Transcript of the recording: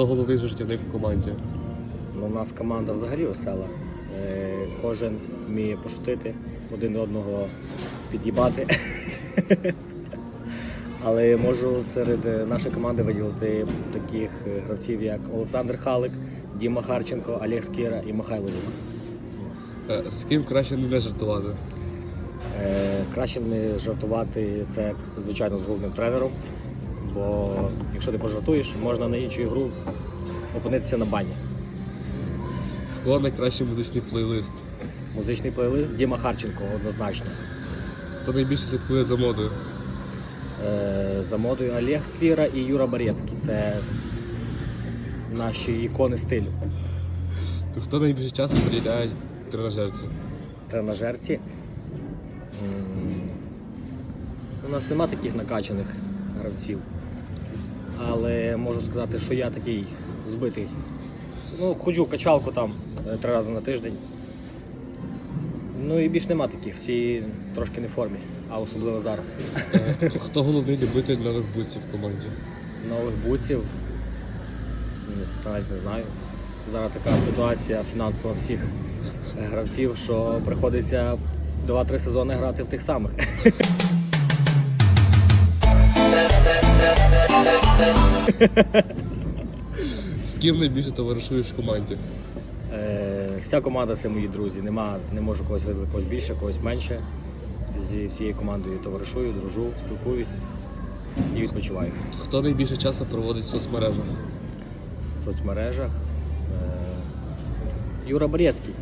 Хто головний жартівник в команді? Ну, у нас команда взагалі весела. Е, Кожен вміє пошутити, один одного під'їбати. Але можу серед нашої команди виділити таких гравців, як Олександр Халик, Діма Харченко, Олег Скіра і Михайло Лук. Е, З ким краще не жартувати? Е, Краще не жартувати це, звичайно, з головним тренером. Бо якщо ти пожартуєш, можна на іншу ігру опинитися на бані. Хто найкращий музичний плейлист? Музичний плейлист Діма Харченко однозначно. Хто найбільше слідкує за модою? Е, За модою Олег Сквіра і Юра Борецький. Це наші ікони стилю. То хто найбільше часу приділяє тренажерці? Тренажерці. М, У нас нема таких накачаних гравців. Але можу сказати, що я такий збитий. Ну, ходжу в качалку там е, три рази на тиждень. Ну і більш нема таких, всі трошки не в формі, а особливо зараз. Е, Хто головний любитель нових бутсів в команді? Нових буців. Навіть не знаю. Зараз така ситуація фінансова всіх гравців, що приходиться 2-3 сезони грати в тих самих. З ким найбільше товаришуєш в команді? Е, Вся команда це мої друзі. Нема, не можу когось видати когось більше, когось менше. Зі всією командою товаришую, дружу, спілкуюсь і відпочиваю. Хто найбільше часу проводить в соцмережах? В соцмережах. Е, Юра Борецький.